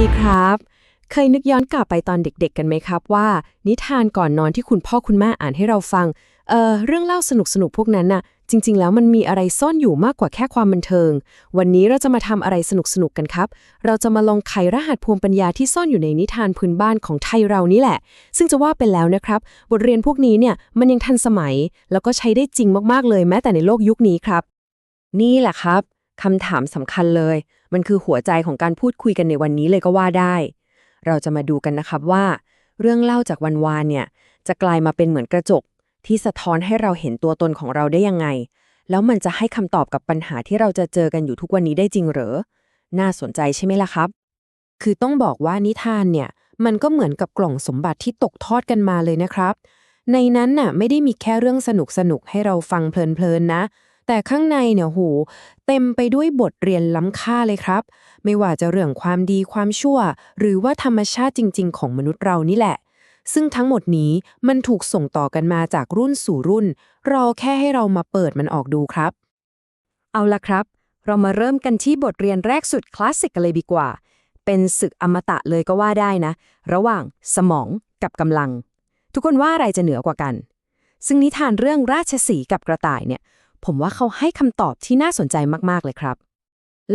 ดีครับ เคยนึกย้อนกลับไปตอนเด็กๆ กันไหมครับว่า นิทานก่อนนอนที่คุณพ่อคุณแม่อ่านให้เราฟัง เอ่อเรื่องเล่าสนุกๆพวกนั้นน่ะ จริง ๆ แล้วมันมีอะไรซ่อนอยู่มากกว่าแค่ความบันเทิง วันนี้เราจะมาทำอะไรสนุกๆกันครับ เราจะมาลองไขรหัสภูมิปัญญาที่ซ่อนอยู่ในนิทานพื้นบ้านของไทยเรานี่แหละ ซึ่งจะว่าไปแล้วนะครับ บทเรียนพวกนี้เนี่ยมันยังทันสมัย แล้วก็ใช้ได้จริงมากๆเลย แม้แต่ในโลกยุคนี้ครับ นี่แหละครับ คำถามสำคัญเลย มันคือหัวใจของการพูดคุยกันในวันนี้เลยก็ว่าได้ เราจะมาดูกันนะครับว่า เรื่องเล่าจากวันวานเนี่ย จะกลายมาเป็นเหมือนกระจก ที่สะท้อนให้เราเห็นตัวตนของเราได้ยังไง แล้วมันจะให้คำตอบกับปัญหาที่เราจะเจอกันอยู่ทุกวันนี้ได้จริงเหรอน่าสนใจใช่ไหมล่ะครับ คือต้องบอกว่านิทานเนี่ย มันก็เหมือนกับกล่องสมบัติที่ตกทอดกันมาเลยนะครับ ในนั้นน่ะไม่ได้มีแค่เรื่องสนุกสนุกให้เราฟังเพลินๆนะ แต่ข้างในเนี่ยโหเต็มไปด้วยบทเรียนล้ำค่าเลยครับ ไม่ว่าจะเรื่องความดีความชั่ว หรือว่าธรรมชาติจริง ๆ ของมนุษย์เรานี่แหละ ซึ่งทั้งหมดนี้มันถูกส่งต่อกันมาจากรุ่นสู่รุ่น รอแค่ให้เรามาเปิดมันออกดูครับ เอาละครับ เรามาเริ่มกันที่บทเรียนแรกสุดคลาสสิกกันเลยดีกว่า เป็นศึกอมตะเลยก็ว่าได้นะ ระหว่างสมองกับกำลัง ทุกคนว่าอะไรจะเหนือกว่ากัน ซึ่งนิทานเรื่องราชสีกับกระต่ายเนี่ย ผมว่าเขาให้คำตอบที่น่าสนใจมากๆเลยครับ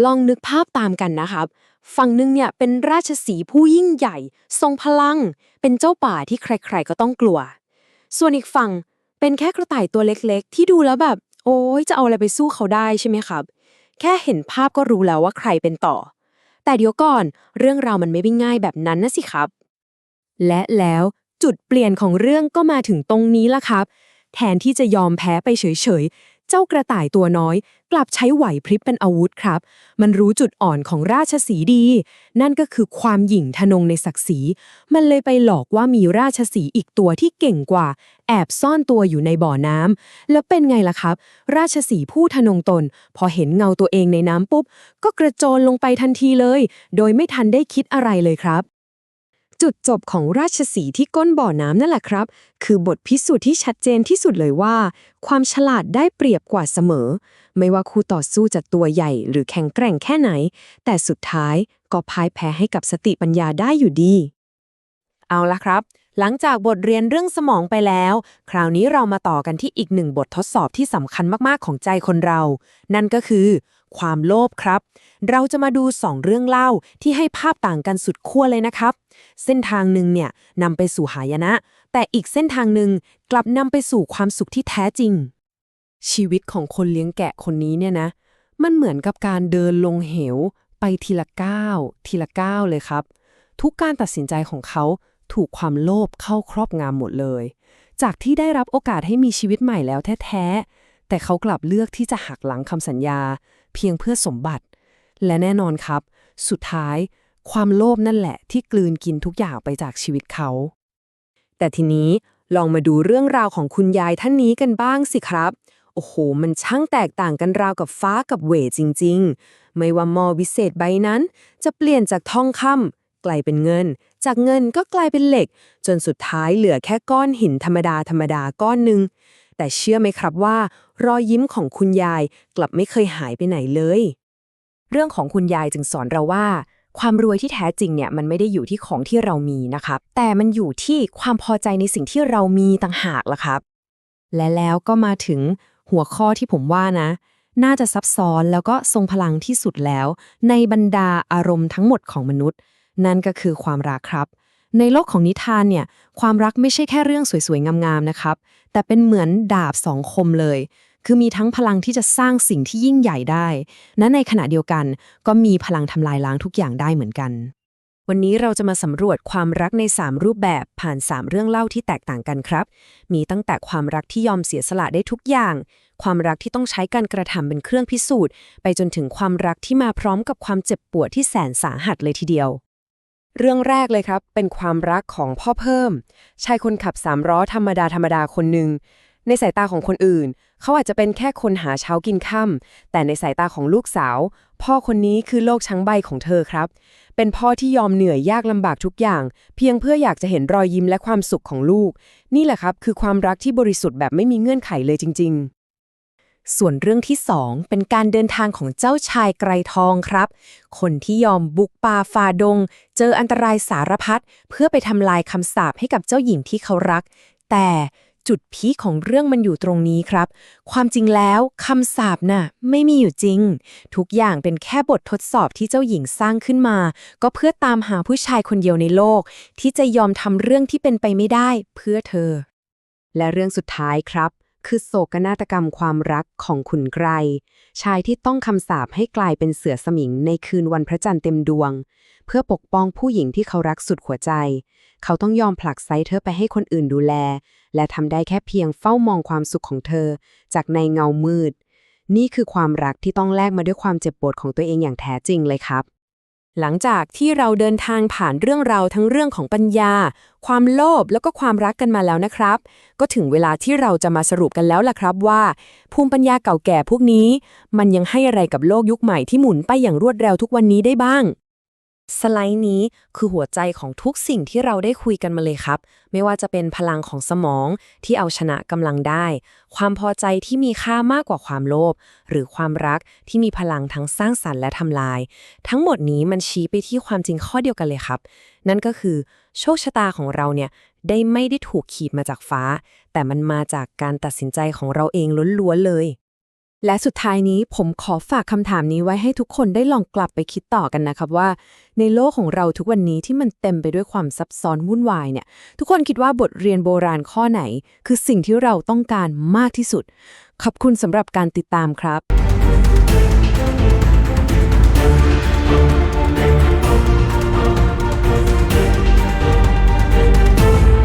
ลองนึกภาพตามกันนะครับฝั่งหนึ่งเนี่ยเป็นราชสีผู้ยิ่งใหญ่ ทรงพลัง เป็นเจ้าป่าที่ใคร ๆ ก็ต้องกลัว ส่วนอีกฝั่งเป็นแค่กระต่ายตัวเล็กๆ ที่ดูแล้วแบบ โอ้ยจะเอาอะไรไปสู้เขาได้ใช่ไหมครับ แค่เห็นภาพก็รู้แล้วว่าใครเป็นต่อ แต่เดี๋ยวก่อน เรื่องราวมันไม่ได้ง่ายแบบนั้นนะสิครับ และแล้วจุดเปลี่ยนของเรื่องก็มาถึงตรงนี้ละครับ แทนที่จะยอมแพ้ไปเฉยๆ จ้ากระต่ายตัวน้อย กลับใช้ไหวพริบเป็นอาวุธครับ มันรู้จุดอ่อนของราชสีดี นั่นก็คือความหยิ่งทะนงในศักดิ์ศรี มันเลยไปหลอกว่ามีราชสีอีกตัวที่เก่งกว่า แอบซ่อนตัวอยู่ในบ่อน้ำแล้วเป็นไงล่ะครับ ราชสีผู้ทะนงตน พอเห็นเงาตัวเองในน้ำปุ๊บ ก็กระโจนลงไปทันทีเลย โดยไม่ทันได้คิดอะไรเลยครับ จุดจบของราชสีที่ก้นบ่อน้ำนั่นแหละครับ คือบทพิสูจน์ที่ชัดเจนที่สุดเลยว่า ความฉลาดได้เปรียบกว่าเสมอ ไม่ว่าคู่ต่อสู้จะตัวใหญ่หรือแข็งแกร่งแค่ไหน แต่สุดท้ายก็พ่ายแพ้ให้กับสติปัญญาได้อยู่ดี เอาละครับ หลังจากบทเรียนเรื่องสมองไปแล้ว คราวนี้เรามาต่อกันที่อีกหนึ่งบททดสอบที่สำคัญมากๆของใจคนเรา นั่นก็คือความโลภครับ เราจะมาดูสองเรื่องเล่าที่ให้ภาพต่างกันสุดขั้วเลยนะครับ เส้นทางหนึ่งเนี่ยนำไปสู่หายนะ แต่อีกเส้นทางหนึ่งกลับนำไปสู่ความสุขที่แท้จริง ชีวิตของคนเลี้ยงแกะคนนี้เนี่ยนะ มันเหมือนกับการเดินลงเหว ไปทีละก้าวทีละก้าวเลยครับ ทุกการตัดสินใจของเขาถูกความโลภเข้าครอบงำหมดเลย จากที่ได้รับโอกาสให้มีชีวิตใหม่แล้วแท้ ๆ แต่เขากลับเลือกที่จะหักหลังคำสัญญา เพียงเพื่อสมบัติ และแน่นอนครับ สุดท้าย ความโลภนั่นแหละที่กลืนกินทุกอย่างไปจากชีวิตเขา แต่ทีนี้ลองมาดูเรื่องราวของคุณยายท่านนี้กันบ้างสิครับ โอ้โห มันช่างแตกต่างกันราวกับฟ้ากับเหวจริง ๆ ไม่ว่ามอวิเศษใบนั้น จะเปลี่ยนจากทองคำกลายเป็นเงิน จากเงินก็กลายเป็นเหล็ก จนสุดท้ายเหลือแค่ก้อนหินธรรมดาธรรมดาก้อนหนึ่ง แต่เชื่อไหมครับว่า รอยยิ้มของคุณยายกลับไม่เคยหายไปไหนเลย เรื่องของคุณยายจึงสอนเราว่า ความรวยที่แท้จริงเนี่ยมันไม่ได้อยู่ที่ของที่เรามีนะครับ แต่มันอยู่ที่ความพอใจในสิ่งที่เรามีต่างหากล่ะครับ และแล้วก็มาถึงหัวข้อที่ผมว่านะ น่าจะซับซ้อนแล้วก็ทรงพลังที่สุดแล้ว ในบรรดาอารมณ์ทั้งหมดของมนุษย์ นั่นก็คือความรักครับ ในโลกของนิทานเนี่ยความรักไม่ใช่แค่เรื่องสวยๆ งามๆ นะครับ แต่เป็นเหมือนดาบสองคมเลย คือมีทั้งพลังที่จะสร้างสิ่งที่ยิ่งใหญ่ได้และในขณะเดียวกันก็มีพลังทำลายล้างทุกอย่างได้เหมือนกัน วันนี้เราจะมาสำรวจความรักใน 3 รูปแบบผ่าน 3 เรื่องเล่าที่แตกต่างกันครับ มีตั้งแต่ความรักที่ยอมเสียสละได้ทุกอย่าง ความรักที่ต้องใช้การกระทำเป็นเครื่องพิสูจน์ ไปจนถึงความรักที่มาพร้อมกับความเจ็บปวดที่แสนสาหัสเลยทีเดียว เรื่องแรกเลยครับ เป็นความรักของพ่อเพิ่ม ชายคนขับสามล้อธรรมดาธรรมดาคนหนึ่ง ในสายตาของคนอื่น เขาอาจจะเป็นแค่คนหาเช้ากินค่ำแต่ในสายตาของลูกสาว พ่อคนนี้คือโลกทั้งใบของเธอครับ เป็นพ่อที่ยอมเหนื่อยยากลำบากทุกอย่าง เพียงเพื่ออยากจะเห็นรอยยิ้มและความสุขของลูก นี่แหละครับ คือความรักที่บริสุทธิ์แบบไม่มีเงื่อนไขเลยจริง ๆ ส่วนเรื่องที่สองเป็นการเดินทางของเจ้าชายไกรทองครับ คนที่ยอมบุกป่าฝ่าดง เจออันตรายสารพัดเพื่อไปทำลายคำสาปให้กับเจ้าหญิงที่เขารัก แต่จุดพีคของเรื่องมันอยู่ตรงนี้ครับ ความจริงแล้วคำสาปน่ะไม่มีอยู่จริง ทุกอย่างเป็นแค่บททดสอบที่เจ้าหญิงสร้างขึ้นมา ก็เพื่อตามหาผู้ชายคนเดียวในโลก ที่จะยอมทำเรื่องที่เป็นไปไม่ได้เพื่อเธอ และเรื่องสุดท้ายครับ คือโศกนาฏกรรมความรักของขุนไกรชายที่ต้องคำสาปให้กลายเป็นเสือสมิงในคืนวันพระจันทร์เต็มดวง เพื่อปกป้องผู้หญิงที่เขารักสุดหัวใจ เขาต้องยอมผลักไซเธอไปให้คนอื่นดูแล และทำได้แค่เพียงเฝ้ามองความสุขของเธอ จากในเงามืด นี่คือความรักที่ต้องแลกมาด้วยความเจ็บปวดของตัวเองอย่างแท้จริงเลยครับ หลังจากที่เราเดินทางผ่านเรื่องราวทั้งเรื่องของปัญญา ความโลภแล้วก็ความรักกันมาแล้วนะครับ ก็ถึงเวลาที่เราจะมาสรุปกันแล้วล่ะครับว่า ภูมิปัญญาเก่าแก่พวกนี้ มันยังให้อะไรกับโลกยุคใหม่ที่หมุนไปอย่างรวดเร็วทุกวันนี้ได้บ้าง สไลด์นี้คือหัวใจของทุกสิ่งที่เราได้คุยกันมาเลยครับ ไม่ว่าจะเป็นพลังของสมองที่เอาชนะกำลังได้ ความพอใจที่มีค่ามากกว่าความโลภหรือความรักที่มีพลังทั้งสร้างสรรค์และทำลาย ทั้งหมดนี้มันชี้ไปที่ความจริงข้อเดียวกันเลยครับ นั่นก็คือ โชคชะตาของเราเนี่ยได้ไม่ได้ถูกขีดมาจากฟ้า แต่มันมาจากการตัดสินใจของเราเองล้วนๆเลย และสุดท้ายนี้ผมขอฝากคำถามนี้ไว้ให้ทุกคนได้ลองกลับไปคิดต่อกันนะครับว่า ในโลกของเราทุกวันนี้ที่มันเต็มไปด้วยความซับซ้อนวุ่นวายเนี่ยทุกคนคิดว่าบทเรียนโบราณข้อไหน คือสิ่งที่เราต้องการมากที่สุด ขอบคุณสำหรับการติดตามครับ